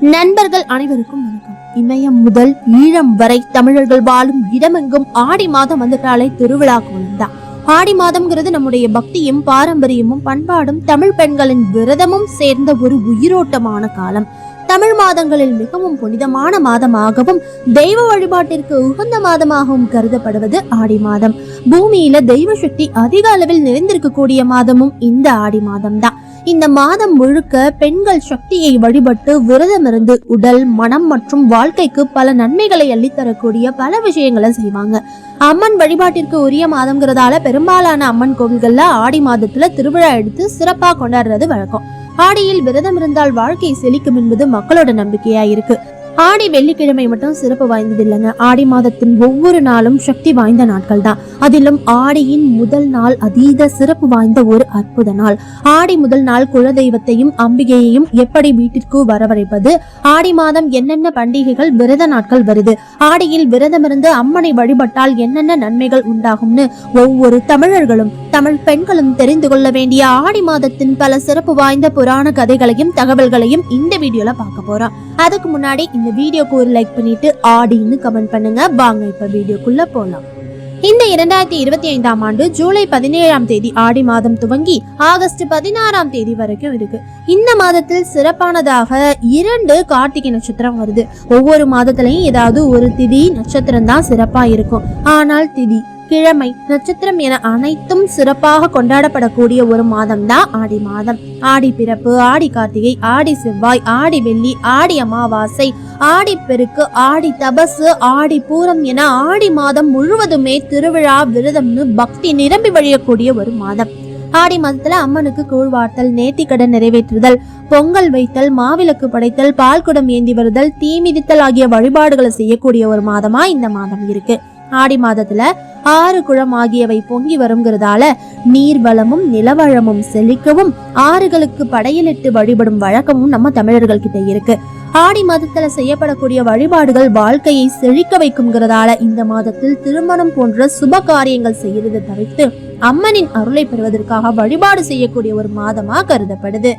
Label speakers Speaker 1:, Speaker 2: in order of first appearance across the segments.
Speaker 1: நண்பர்கள் அனைவருக்கும் வணக்கம். இமயம் முதல் ஈழம் வரை தமிழர்கள் வாழும் இடமெங்கும் ஆடி மாதம் வந்துட்டாலே திருவிழா கோலம்தான் ஆடி மாதம்ங்கிறது நம்முடைய பக்தியும் பாரம்பரியமும் பண்பாடும் தமிழ் பெண்களின் விரதமும் சேர்ந்த ஒரு உயிரோட்டமான காலம். தமிழ் மாதங்களில் மிகவும் புனிதமான மாதமாகவும் தெய்வ வழிபாட்டிற்கு உகந்த மாதமாகவும் கருதப்படுவது ஆடி மாதம். பூமியில தெய்வ சக்தி அதிக அளவில் நிறைந்திருக்கக்கூடிய மாதமும் இந்த ஆடி மாதம்தான். இந்த மாதம் முழுக்க பெண்கள் சக்தியை வழிபட்டு விரதமிருந்து உடல் மனம் மற்றும் வாழ்க்கைக்கு பல நன்மைகளை அள்ளித்தரக்கூடிய பல விஷயங்களை செய்வாங்க. அம்மன் வழிபாட்டிற்கு உரிய மாதம்ங்கிறதால பெரும்பாலான அம்மன் கோவில்கள்ல ஆடி மாதத்துல திருவிழா எடுத்து சிறப்பா கொண்டாடுறது வழக்கம். ஆடியில் விரதம் இருந்தால் வாழ்க்கை செழிக்கும் என்பது மக்களோட நம்பிக்கையா இருக்கு. ஆடி வெள்ளிக்கிழமை மட்டும் சிறப்பு வாய்ந்தது இல்லைங்க ஆடி மாதத்தின் ஒவ்வொரு நாளும் சக்தி வாய்ந்த நாட்கள் தான் அதிலும் ஆடியின் முதல் நாள் அதீத சிறப்பு வாய்ந்த ஒரு அற்புத நாள். ஆடி முதல் நாள் குலதெய்வத்தையும் அம்பிகையையும் எப்படி வீட்டிற்கு வரவழைப்பது? ஆடி மாதம் என்னென்ன பண்டிகைகள் விரத நாட்கள் வருது? ஆடியில் விரதமிருந்து அம்மனை வழிபட்டால் என்னென்ன நன்மைகள் உண்டாகும்னு ஒவ்வொரு தமிழர்களும் தமிழ் பெண்களும் தெரிந்து கொள்ள வேண்டிய ஆடி மாதத்தின் பல சிறப்பு வாய்ந்த புராண கதைகளையும் தகவல்களையும் இந்த வீடியோல பார்க்க போறோம். அதுக்கு முன்னாடி இந்த வீடியோக்கு ஒரு லைக் பண்ணிட்டு ஆடின்னு கமெண்ட் பண்ணுங்க. வாங்க இப்ப வீடியோக்குள்ள போலாம். இந்த இரண்டாயிரத்தி இருபத்தி ஐந்தாம் ஆண்டு ஜூலை பதினேழாம் தேதி ஆடி மாதம் துவங்கி ஆகஸ்ட் பதினாறாம் தேதி வரைக்கும் இருக்கு. இந்த மாதத்தில் சிறப்பானதாக இரண்டு கார்த்திகை நட்சத்திரம் வருது. ஒவ்வொரு மாதத்திலையும் ஏதாவது ஒரு திதி நட்சத்திரம் தான் சிறப்பா இருக்கும். ஆனால் திதி கிழமை நட்சத்திரம் என அனைத்தும் சிறப்பாக கொண்டாடப்படக்கூடிய ஒரு மாதம் தான் ஆடி மாதம். ஆடி பிறப்பு ஆடி கார்த்திகை ஆடி செவ்வாய் ஆடி வெள்ளி ஆடி அமாவாசை ஆடி பெருக்கு ஆடி தபசு ஆடி பூரம் என ஆடி மாதம் முழுவதுமே திருவிழா விரதம்னு பக்தி நிரம்பி வழியக்கூடிய ஒரு மாதம். ஆடி மாதத்துல அம்மனுக்கு கூழ்வார்த்தல் நேர்த்திக்கடன் நிறைவேற்றுதல் பொங்கல் வைத்தல் மாவிளக்கு படைத்தல் பால் குடம் ஏந்தி வருதல் தீ மிதித்தல் ஆகிய வழிபாடுகளை செய்யக்கூடிய ஒரு மாதமா இந்த மாதம் இருக்கு. ஆடி மாதத்துல ஆறு குளம் ஆகியவை பொங்கி வருங்கிறதால நீர் வளமும் நிலவளமும் செழிக்கவும் ஆறுகளுக்கு படையலிட்டு வழிபடும் வழக்கமும் நம்ம தமிழர்கள் கிட்ட இருக்கு. ஆடி மாதத்துல செய்யப்படக்கூடிய வழிபாடுகள் வாழ்க்கையை செழிக்க வைக்கும்ங்கிறதால இந்த மாதத்தில் திருமணம் போன்ற சுப காரியங்கள் செய்யறதை தவிர்த்து அம்மனின் அருளை பெறுவதற்காக வழிபாடு செய்யக்கூடிய ஒரு மாதமா கருதப்படுது.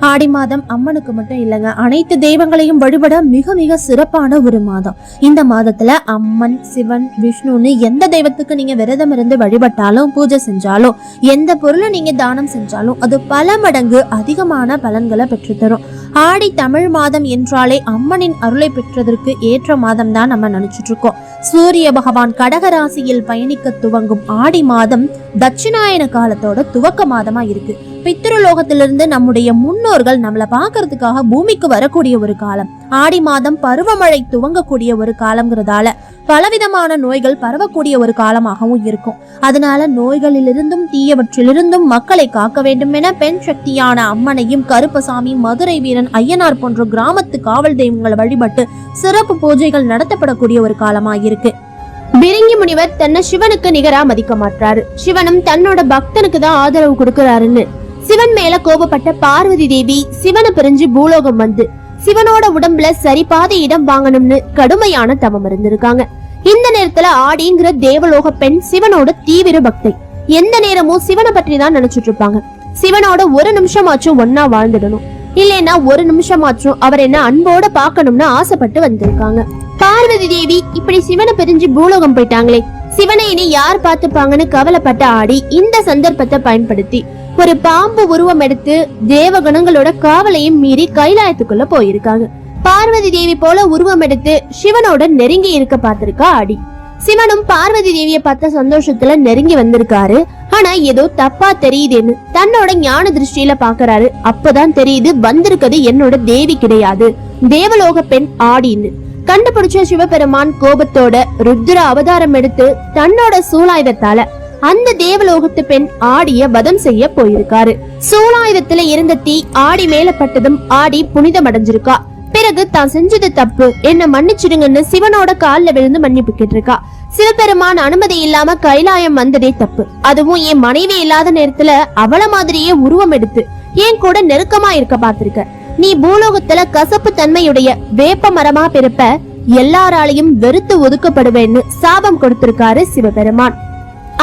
Speaker 1: ஆடி மாதம் அம்மனுக்கு மட்டும் இல்லைங்க அனைத்து தெய்வங்களையும் வழிபட மிக மிக சிறப்பான ஒரு மாதம். இந்த மாதத்துல அம்மன் சிவன் விஷ்ணுன்னு எந்த தெய்வத்துக்கு நீங்க விரதம் இருந்து வழிபட்டாலும் பூஜை செஞ்சாலும் எந்த பொருளை நீங்க தானம் செஞ்சாலும் அது பல மடங்கு அதிகமான பலன்களை பெற்றுத்தரும். ஆடி தமிழ் மாதம் என்றாலே அம்மனின் அருளை பெற்றதற்கு ஏற்ற மாதம் தான் நம்ம நினைச்சிட்டு இருக்கோம் சூரிய பகவான் கடக ராசியில் பயணிக்க துவங்கும் ஆடி மாதம் தட்சிணாயன காலத்தோட துவக்க மாதமா இருக்கு. பித்ருலோகத்திலிருந்து நம்முடைய முன்னோர்கள் நம்மளை பார்க்கறதுக்காக பூமிக்கு வரக்கூடிய ஒரு காலம். ஆடி மாதம் பருவமழை துவங்கக்கூடிய ஒரு காலம்ங்கிறதால பலவிதமான நோய்கள் பரவக்கூடிய ஒரு காலமாகவும் இருக்கும். அதனால நோய்களிலிருந்தும் தீயவற்றிலிருந்தும் மக்களை காக்க வேண்டும் என பெண் சக்தியான அம்மனையும் கருப்பசாமி மதுரை வீரன் ஐயனார் போன்ற கிராமத்து காவல் தெய்வங்களை வழிபட்டு சிறப்பு பூஜைகள் நடத்தப்படக்கூடிய ஒரு காலமாயிருக்கு பிரிங்கி முனிவர் தன்னை சிவனுக்கு நிகரா மதிக்க மாட்டாரு சிவனும் தன்னோட பக்தனுக்கு தான் ஆதரவு கொடுக்கிறாருன்னு. சிவன் மேல கோபப்பட்ட பார்வதி தேவி சிவனை பிரிஞ்சு பூலோகம் வந்து சிவனோட உடம்புல சரிபாத இடம் வாங்கணும்னு கடுமையான தவம் இருந்திருக்காங்க. இந்த நேரத்துல ஆடிங்கிற தேவலோக பெண் சிவனோட தீவிர பக்தை. எந்த நேரமும் சிவனை பற்றி தான் நினைச்சிட்டு இருப்பாங்க. சிவனோட ஒரு நிமிஷமாச்சும் ஒன்னா வாழ்ந்துடணும். இல்லைன்னா ஒரு நிமிஷமாச்சும் அவர் என்ன அன்போட பாக்கணும்னு ஆசைப்பட்டு வந்திருக்காங்க. பார்வதி தேவி இப்படி சிவனை பிரிஞ்சு பூலோகம் போயிட்டாங்களே சிவனை இனி யார் பார்த்துப்பாங்கன்னு கவலைப்பட்ட ஆடி இந்த சந்தர்ப்பத்தை பயன்படுத்தி ஒரு பாம்பு உருவம் எடுத்து தேவகணங்களோட காவலையும் மீறி கைலாயத்துக்குள்ள போயிருக்காங்க. பார்வதி தேவி போல உருவம் எடுத்து சிவனோட நெருங்கி இருக்க பார்த்திருக்கா ஆடி. சிவனும் பார்வதி தேவிய பார்த்த சந்தோஷத்துல நெருங்கி வந்திருக்காரு. ஆனா ஏதோ தப்பா தெரியுதுன்னு தன்னோட ஞான திருஷ்டியில பாக்குறாரு அப்பதான் தெரியுது வந்திருக்கிறது என்னோட தேவி கிடையாது. தேவலோக பெண் ஆடின்னு. கண்டுபிடிச்ச சிவபெருமான் கோபத்தோட ருத்ர அவதாரம் எடுத்து தன்னோட சூலாயுதத்தால அந்த தேவலோகத்து பெண் ஆடிய வதம் செய்ய போயிருக்காரு. சூலாயுதத்துல இருந்த தீ ஆடி மேல பட்டதும் ஆடி புனிதம் அடைஞ்சிருக்கா. பிறகு தான் செஞ்சது தப்பு. என்ன மன்னிச்சிடுங்கன்னு சிவனோட கால்ல விழுந்து மன்னிப்பு கேட்டிருக்கா சிவபெருமான் அனுமதி இல்லாம கைலாயம் வந்ததே தப்பு. அதுவும் என் மனைவி இல்லாத நேரத்துல அவள மாதிரியே உருவம் எடுத்து என் கூட நெருக்கமா இருக்க பார்த்திருக்க. நீ பூலோகத்துல கசப்பு தன்மையுடைய வேப்ப மரமா பிறப்ப எல்லாராலையும் வெறுத்து ஒதுக்கப்படுவேன்னு சாபம் கொடுத்திருக்காரு சிவபெருமான்.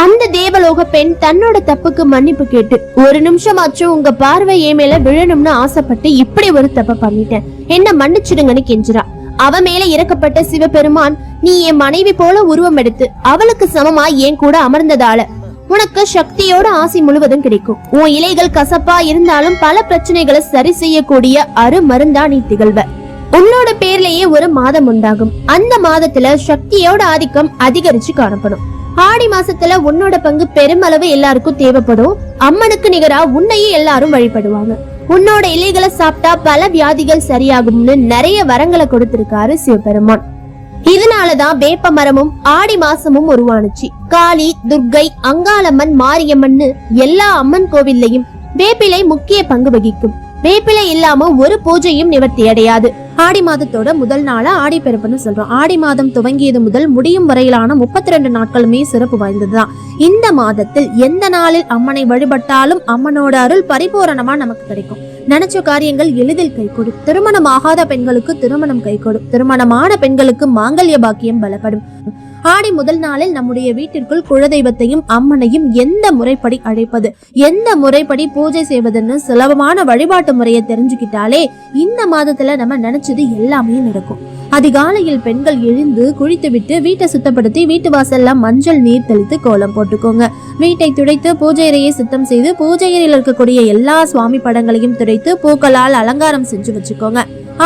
Speaker 1: அந்த தேவலோக பெண் தன்னோட தப்புக்கு மன்னிப்பு கேட்டு ஒரு நிமிஷமாச்சும் உங்க பார்வை ஏ மேல விழணும்னு ஆசைப்பட்டு இப்படி ஒரு தப்ப பண்ணிட்டேன். என்ன மன்னிச்சிடுங்கன்னு கெஞ்சுறா. அவ மேல இறக்கப்பட்ட சிவபெருமான் நீ என் மனைவி போல உருவம் எடுத்து அவளுக்கு சமமா என் கூட அமர்ந்ததால உனக்கு சக்தியோட ஆசி முழுவதும் கிடைக்கும். உன் இலைகள் கசப்பா இருந்தாலும் பல பிரச்சனைகளை சரி செய்யக்கூடிய அருமருந்தா நீ திகழ்வ. உன்னோட பேர்லயே ஒரு மாதம் உண்டாகும். அந்த மாதத்துல சக்தியோட ஆதிக்கம் அதிகரிச்சு காணப்படும். ஆடி மாசத்துல உன்னோட பங்கு பெருமளவு எல்லாருக்கும் தேவைப்படும். அம்மனுக்கு நிகரா உன்னையே எல்லாரும் வழிபடுவாங்க. உன்னோட இலைகளை சாப்பிட்டா பல வியாதிகள் சரியாகும்னு நிறைய வரங்களை கொடுத்திருக்காரு சிவபெருமான். இதனாலதான் வேப்ப மரமும் ஆடி மாசமும் உருவானுச்சு. காளி துர்கை அங்காளம்மன் மாரியம்மன்னு எல்லா அம்மன் கோவில்லையும் வேப்பிலை முக்கிய பங்கு வகிக்கும். வேப்பிலை இல்லாம ஒரு பூஜையும் நிவர்த்தி அடையாது. ஆடி மாதத்தோட முதல் நாளா ஆடி பிறப்புன்னு சொல்றோம். ஆடி மாதம் துவங்கியது முதல் முடியும் வரையிலான முப்பத்தி ரெண்டு நாட்களுமே சிறப்பு வாய்ந்ததுதான். இந்த மாதத்தில் எந்த நாளில் அம்மனை வழிபட்டாலும் அம்மனோட அருள் பரிபூரணமா நமக்கு கிடைக்கும். நினைச்ச காரியங்கள் எளிதில் கைகூடும். திருமணம் ஆகாத பெண்களுக்கு திருமணம் கைகூடும். திருமணமான பெண்களுக்கு மாங்கல்ய பாக்கியம் பலப்படும். ஆடி முதல் நாளில் நம்முடைய வீட்டிற்குள் குலதெய்வத்தையும் அம்மனையும் எந்த முறைப்படி அழைப்பது எந்த முறைப்படி பூஜை செய்வதுன்னு சுலபமான வழிபாட்டு முறையை தெரிஞ்சுக்கிட்டாலே இந்த மாதத்துல நம்ம நினைச்சது எல்லாமே நடக்கும். அதிகாலையில் பெண்கள் எழுந்து குளித்துவிட்டு வீட்டை சுத்தப்படுத்தி வீட்டு வாசல்ல மஞ்சள் நீர் தெளித்து கோலம் போட்டுக்கோங்க. வீட்டை துடைத்து பூஜை அறையை சுத்தம் செய்து பூஜை அறையில் இருக்கக்கூடிய எல்லா சுவாமி படங்களையும் துடைத்து பூக்களால் அலங்காரம் செஞ்சு வச்சுக்கோங்க.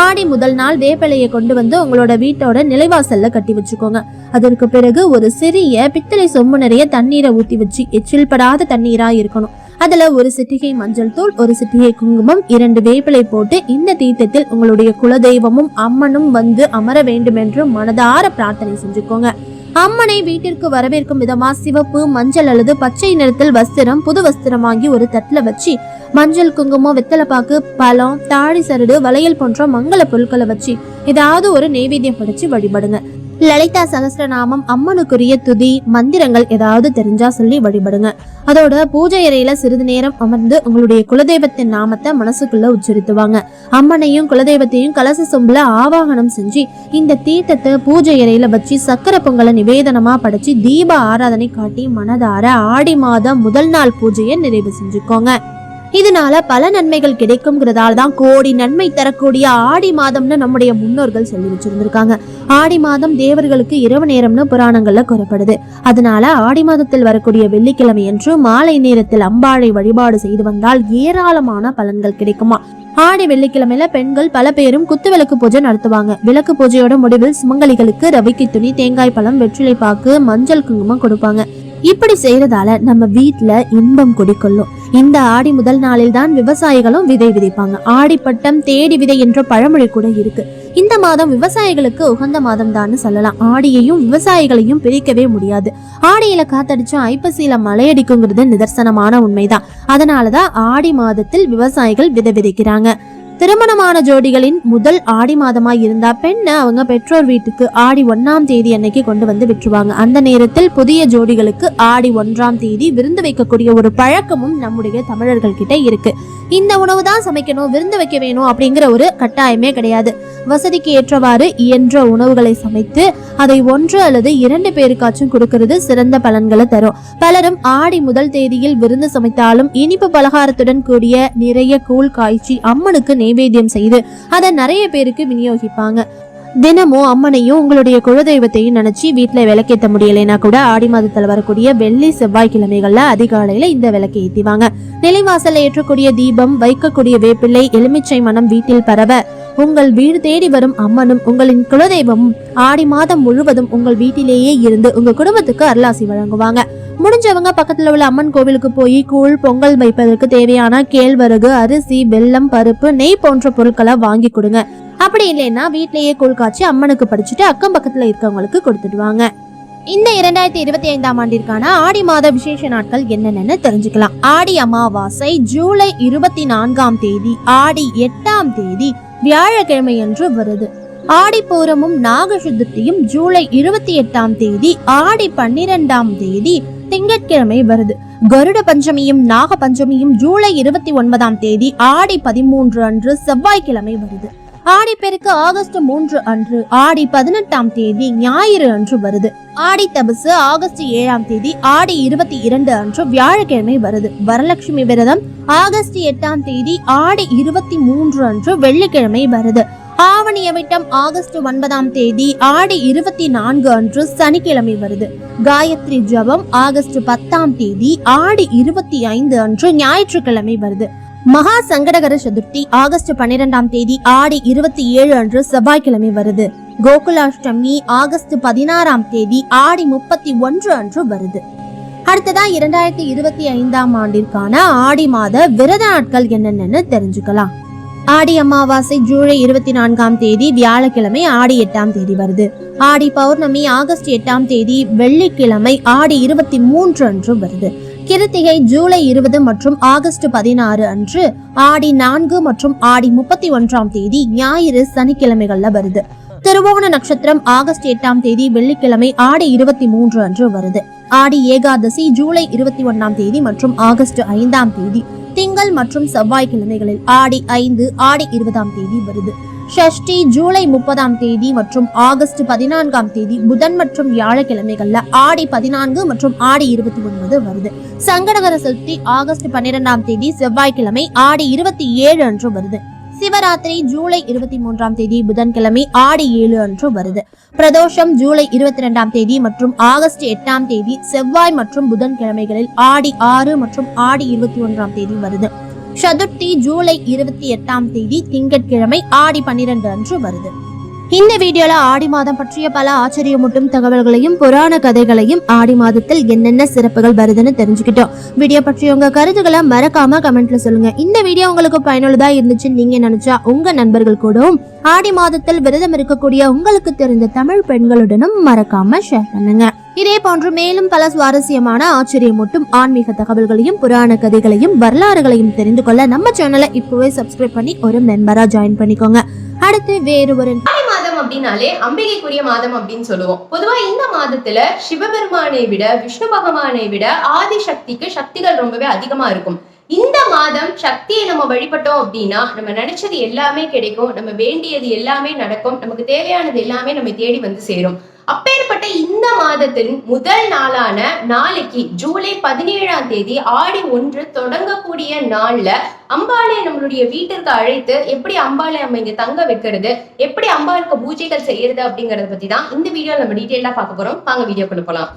Speaker 1: ஆடி முதல் நாள் வேப்பிலையை கொண்டு வந்து உங்களோட வீட்டோட நிலைவாசல்ல கட்டி வச்சுக்கோங்க. அதற்கு பிறகு ஒரு சிறிய பித்தளை சொம்பு நிறைய தண்ணீரை ஊத்தி வச்சு எச்சில் படாத தண்ணீரா இருக்கணும். அதுல ஒரு சிட்டிகை மஞ்சள் தூள் ஒரு சிட்டிகை குங்குமம் இரண்டு வேப்பிலை போட்டு இந்த தீர்த்தத்தில் உங்களுடைய குலதெய்வமும் அம்மனும் வந்து அமர வேண்டும் என்று மனதார பிரார்த்தனை செஞ்சுக்கோங்க. அம்மனை வீட்டிற்கு வரவேற்கும் விதமா சிவப்பு மஞ்சள் அல்லது பச்சை நிறத்தில் வஸ்திரம் புது வஸ்திரம் வாங்கி ஒரு தட்டுல வச்சு மஞ்சள் குங்குமம் வெத்தலைப்பாக்கு பழம் தாழி சரடு வளையல் போன்ற மங்கள பொருட்களை வச்சு ஏதாவது ஒரு நெய்வேத்தியம் படிச்சு வழிபடுங்க. லலிதா சகசிரநாமம் அம்மனுக்குரிய துதி மந்திரங்கள் ஏதாவது தெரிஞ்சா சொல்லி வழிபடுங்க. அதோட பூஜை அறையில சிறிது நேரம் அமர்ந்து உங்களுடைய குலதெய்வத்தின் நாமத்தை மனசுக்குள்ள உச்சரித்துவாங்க. அம்மனையும் குலதெய்வத்தையும் கலச சொம்புல ஆவாகனம் செஞ்சு இந்த தீர்த்தத்தை பூஜை அறையில வச்சு சக்கரை பொங்கலை நிவேதனமா படைச்சு தீப ஆராதனை காட்டி மனதார ஆடி மாதம் முதல் நாள் பூஜையை நிறைவு செஞ்சுக்கோங்க. இதனால பல நன்மைகள் கிடைக்கும்ங்கிறதால தான் கோடி நன்மை தரக்கூடிய ஆடி மாதம்னு நம்முடைய முன்னோர்கள் சொல்லி வச்சிருந்திருக்காங்க. ஆடி மாதம் தேவர்களுக்கு இரவு நேரம்னு புராணங்கள்ல கூறப்படுது. அதனால ஆடி மாதத்தில் வரக்கூடிய வெள்ளிக்கிழமை என்று மாலை நேரத்தில் அம்பாளை வழிபாடு செய்து வந்தால் ஏராளமான பலன்கள் கிடைக்குமா? ஆடி வெள்ளிக்கிழமையில பெண்கள் பல பேரும் குத்து விளக்கு பூஜை நடத்துவாங்க. விளக்கு பூஜையோட முடிவில் சுமங்கலிகளுக்கு ரவிக்கு துணி தேங்காய் பழம் வெற்றிலை பாக்கு மஞ்சள் குங்குமம் கொடுப்பாங்க. இப்படி செய்யறதால நம்ம வீட்டுல இன்பம் குடிக்கொள்ளும். இந்த ஆடி முதல் நாளில் தான் விவசாயிகளும் விதை விதைப்பாங்க. ஆடிப்பட்டம் தேடி விதை என்ற பழமொழி கூட இருக்கு. இந்த மாதம் விவசாயிகளுக்கு உகந்த மாதம் தான் சொல்லலாம். ஆடியையும் விவசாயிகளையும் பிரிக்கவே முடியாது. ஆடியில காத்தடிச்சும் ஐப்பசியில மழையடிக்குங்கிறது நிதர்சனமான உண்மைதான். அதனாலதான் ஆடி மாதத்தில் விவசாயிகள் விதை விதைக்கிறாங்க. திருமணமான ஜோடிகளின் முதல் ஆடி மாதமா இருந்தா பெண்ணை அவங்க பெற்றோர் வீட்டுக்கு ஆடி ஒன்னாம் தேதி அன்னைக்கு கொண்டு வந்து விட்டுருவாங்க. அந்த நேரத்தில் புதிய ஜோடிகளுக்கு ஆடி ஒன்றாம் தேதி விருந்து வைக்கக்கூடிய ஒரு பழக்கமும் நம்முடைய தமிழர்கள் கிட்ட இருக்கு. இந்த உணவு தான் சமைக்கணும் விருந்து வைக்க வேணும் அப்படிங்கிற ஒரு கட்டாயமே கிடையாது. வசதிக்கு ஏற்றவாறு இயன்ற உணவுகளை சமைத்து அதை ஒன்று அல்லது இரண்டு பேருக்காச்சும் கொடுக்கிறது சிறந்த பலன்களை தரும். பலரும் ஆடி முதல் தேதியில் விருந்து சமைத்தாலும் இனிப்பு பலகாரத்துடன் கூடிய நிறைய கூழ் காய்ச்சி அம்மனுக்கு நைவேத்தியம் செய்து அதை நிறைய பேருக்கு விநியோகிப்பாங்க. தினமும் அம்மனையும் உங்களுடைய குலதெய்வத்தையும் நினைச்சு வீட்டுல விளக்கேற்ற முடியலைன்னா கூட ஆடி மாதத்துல வரக்கூடிய வெள்ளி செவ்வாய்க்கிழமைகள்ல அதிகாலையில இந்த விளக்கை ஏத்திவாங்க. நிலைவாசல்ல ஏற்றக்கூடிய தீபம் வைக்கக்கூடிய வேப்பிள்ளை எலுமிச்சை மனம் வீட்டில் பரவ உங்கள் வீடு தேடி வரும் அம்மனும் உங்களின் குலதெய்வமும் ஆடி மாதம் முழுவதும் உங்கள் வீட்டிலேயே இருந்து உங்க குடும்பத்துக்கு அருளாசி வழங்குவாங்க. முடிஞ்சவங்க பக்கத்துல உள்ள அம்மன் கோவிலுக்கு போய் கூழ் பொங்கல் வைப்பதற்கு தேவையான கேழ்வரகு அரிசி வெல்லம் பருப்பு நெய் போன்ற பொருட்களை வாங்கி கொடுங்க. அப்படி இல்லைன்னா வீட்லயே கூழ் காய்ச்சி அம்மனுக்கு படிச்சுட்டு அக்கம் பக்கத்துல இருக்கவங்களுக்கு கொடுத்துடுவாங்க இந்த இரண்டாயிரத்தி இருபத்தி ஐந்தாம் ஆண்டிற்கான ஆடி மாத விசேஷ நாட்கள் என்னென்னு தெரிஞ்சுக்கலாம். ஆடி அமாவாசை ஜூலை இருபத்தி நான்காம் தேதி ஆடி எட்டாம் தேதி வியாழக்கிழமையன்று வருது. ஆடி பூரமும் நாக ஜூலை இருபத்தி எட்டாம் தேதி ஆடி பன்னிரெண்டாம் தேதி திங்கட்கிழமை வருது. கருட பஞ்சமியும் நாக பஞ்சமியும் ஜூலை இருபத்தி ஒன்பதாம் தேதி ஆடி பதிமூன்று அன்று செவ்வாய்க்கிழமை வருது. ஆடிப்பெருக்கு ஆகஸ்ட் மூன்று அன்று ஆடி பதினெட்டாம் தேதி ஞாயிறு அன்று வருது. ஆடி தபசு ஆகஸ்ட் ஏழாம் தேதி ஆடி இருபத்தி இரண்டு அன்று வியாழக்கிழமை வருது. வரலட்சுமி விரதம் ஆகஸ்ட் எட்டாம் தேதி ஆடி இருபத்தி மூன்று அன்று வெள்ளிக்கிழமை வருது. ஆவணிய விட்டம் ஆகஸ்ட் ஒன்பதாம் தேதி ஆடி இருபத்தி நான்கு அன்று சனிக்கிழமை வருது. காயத்ரி ஜபம் ஆகஸ்ட் பத்தாம் தேதி ஆடி இருபத்தி ஐந்து அன்று ஞாயிற்றுக்கிழமை வருது. மகா சங்கடகர சதுர்த்தி ஆகஸ்ட் பன்னிரெண்டாம் தேதி ஆடி இருபத்தி ஏழு அன்று செவ்வாய்க்கிழமை வருது. கோகுலாஷ்டமி ஆகஸ்ட் பதினாறாம் தேதி ஆடி முப்பத்தி ஒன்று அன்று வருது. அடுத்ததா இரண்டாயிரத்தி இருபத்தி ஐந்தாம் ஆண்டிற்கான ஆடி மாத விரத நாட்கள் என்னென்னு தெரிஞ்சுக்கலாம். ஆடி அமாவாசை ஜூலை இருபத்தி நான்காம் தேதி வியாழக்கிழமை ஆடி எட்டாம் தேதி வருது. ஆடி பௌர்ணமி ஆகஸ்ட் எட்டாம் தேதி வெள்ளிக்கிழமை ஆடி இருபத்தி மூன்று அன்று வருது. கிருத்திகை ஜூலை இருபது மற்றும் ஆகஸ்ட் பதினாறு அன்று ஆடி நான்கு மற்றும் ஆடி முப்பத்தி ஒன்றாம் தேதி ஞாயிறு சனிக்கிழமைகள்ல வருது. திருவோண நட்சத்திரம் ஆகஸ்ட் எட்டாம் தேதி வெள்ளிக்கிழமை ஆடி இருபத்தி மூன்று அன்று வருது. ஆடி ஏகாதசி ஜூலை இருபத்தி ஒன்னாம் தேதி மற்றும் ஆகஸ்ட் ஐந்தாம் தேதி திங்கள் மற்றும் செவ்வாய்க்கிழமைகளில் ஆடி ஐந்து ஆடி இருபதாம் தேதி வருது. ஷஷ்டி ஜூலை முப்பதாம் தேதி மற்றும் ஆகஸ்ட் பதினான்காம் தேதி புதன் மற்றும் வியாழக்கிழமைகள்ல ஆடி பதினான்கு மற்றும் ஆடி இருபத்தி ஒன்பது வருது. சங்கடகர சதுர்த்தி ஆகஸ்ட் பன்னிரெண்டாம் தேதி செவ்வாய்க்கிழமை ஆடி இருபத்தி ஏழு அன்று வருது. சிவராத்திரி ஜூலை இருபத்தி மூன்றாம் தேதி புதன்கிழமை ஆடி ஏழு அன்று வருது. பிரதோஷம் ஜூலை இருபத்தி ரெண்டாம் தேதி மற்றும் ஆகஸ்ட் எட்டாம் தேதி செவ்வாய் மற்றும் புதன்கிழமைகளில் ஆடி ஆறு மற்றும் ஆடி இருபத்தி ஒன்றாம் தேதி வருது. சதுர்த்தி ஜூலை இருபத்தி எட்டாம் தேதி திங்கட்கிழமை ஆடி பன்னிரண்டு அன்று வருது. இந்த வீடியோல ஆடி மாதம் பற்றிய பல ஆச்சரியமூட்டும் தகவல்களையும் புராண கதைகளையும் ஆடி மாதத்தில் என்னென்ன சிறப்புகள் வருதுன்னு தெரிஞ்சுக்கிட்டோம். வீடியோ பற்றிய உங்க கருத்துக்களை மறக்காம கமெண்ட்ல சொல்லுங்க. இந்த வீடியோ உங்களுக்கு பயனுள்ளதா இருந்துச்சுன்னு நீங்க நினைச்சா உங்க நண்பர்கள் கூடவும் ஆடி மாதத்தில் விரதம் இருக்கக்கூடிய உங்களுக்கு தெரிந்த தமிழ் பெண்களுடனும் மறக்காம ஷேர் பண்ணுங்க. இதே போன்று மேலும் பல சுவாரஸ்யமான ஆச்சரியமூட்டும் ஆன்மீக தகவல்களையும் புராண கதைகளையும் வரலாறுகளையும் தெரிந்து கொள்ள நம்ம சேனலை இப்பவே சப்ஸ்கிரைப் பண்ணி ஒரு மெம்பரா ஜாயின் பண்ணிக்கோங்க. அடுத்து வேறு ஒரு
Speaker 2: மாதம் அப்படின்னாலே அம்பிகைக்குரிய மாதம் அப்படின்னு சொல்லுவோம். பொதுவா இந்த மாதத்துல சிவபெருமானை விட விஷ்ணு பகவானை விட ஆதி சக்திக்கு சக்திகள் ரொம்பவே அதிகமா இருக்கும். இந்த மாதம் சக்தியை நம்ம வழிபட்டோம் அப்படின்னா நம்ம நினைச்சது எல்லாமே கிடைக்கும். நம்ம வேண்டியது எல்லாமே நடக்கும். நமக்கு தேவையானது எல்லாமே நம்ம தேடி வந்து சேரும். அப்பேற்பட்ட இந்த மாதத்தின் முதல் நாளான நாளைக்கு ஜூலை பதினேழாம் தேதி ஆடி ஒன்று தொடங்கக்கூடிய நாள்ல அம்பாளை நம்மளுடைய வீட்டிற்கு அழைத்து எப்படி அம்பாளை நம்ம இங்க தங்க வைக்கிறது எப்படி அம்பாளுக்கு பூஜைகள் செய்யறது அப்படிங்கறத பத்தி தான் இந்த வீடியோ நம்ம டீட்டெயிலா பார்க்க போறோம். வாங்க வீடியோக்குள்ள போலாம்.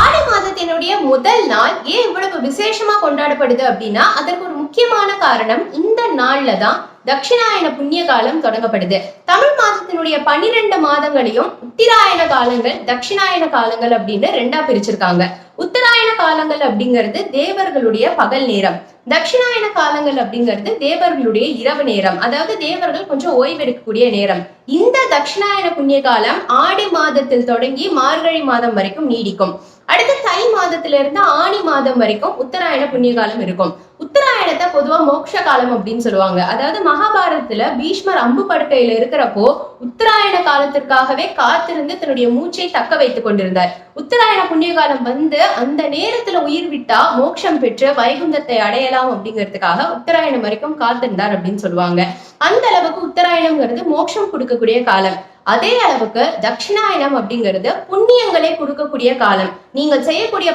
Speaker 2: ஆடி மாதத்தினுடைய முதல் நாள் ஏன் இவ்வளவு விசேஷமா கொண்டாடப்படுது அப்படின்னா அதற்கு ஒரு முக்கியமான காரணம் இந்த நாள்ல தான் தட்சிணாயன புண்ணிய காலம் தொடங்கப்படுது. தமிழ் மாதத்தினுடைய பன்னிரெண்டு மாதங்களையும் உத்திராயண காலங்கள் தட்சிணாயன காலங்கள் அப்படின்னு ரெண்டா பிரிச்சிருக்காங்க. உத்தராயண காலங்கள் அப்படிங்கிறது தேவர்களுடைய பகல் நேரம். தட்சிணாயன காலங்கள் அப்படிங்கிறது தேவர்களுடைய இரவு நேரம். அதாவது தேவர்கள் கொஞ்சம் ஓய்வெடுக்கக்கூடிய நேரம். இந்த தட்சிணாயன புண்ணிய காலம் ஆடி மாதத்தில் தொடங்கி மார்கழி மாதம் வரைக்கும் நீடிக்கும். அடுத்து தை மாதத்துல இருந்து ஆணி மாதம் வரைக்கும் உத்தராயண புண்ணிய காலம் இருக்கும். உத்தராயணத்தை பொதுவா மோட்ச காலம் அப்படின்னு சொல்லுவாங்க. அதாவது மகாபாரதத்துல பீஷ்மர் அம்பு படுக்கையில இருக்கிறப்போ உத்தராயண காலத்திற்காகவே காத்திருந்து தன்னுடைய மூச்சை தக்க வைத்துக் கொண்டிருந்தார். உத்தராயண புண்ணிய காலம் வந்து அந்த நேரத்துல உயிர் விட்டா மோட்சம் பெற்று வைகுந்தத்தை அடையலாம் அப்படிங்கிறதுக்காக உத்தராயணம் வரைக்கும் காத்திருந்தார் அப்படின்னு சொல்லுவாங்க. அந்த அளவுக்கு உத்தராயணம்ங்கிறது மோட்சம் கொடுக்கக்கூடிய காலம். அதே அளவுக்கு தட்சிணாயனம் அப்படிங்கிறது புண்ணியங்களை கொடுக்கக்கூடிய காலம். நீங்கள் செய்யக்கூடிய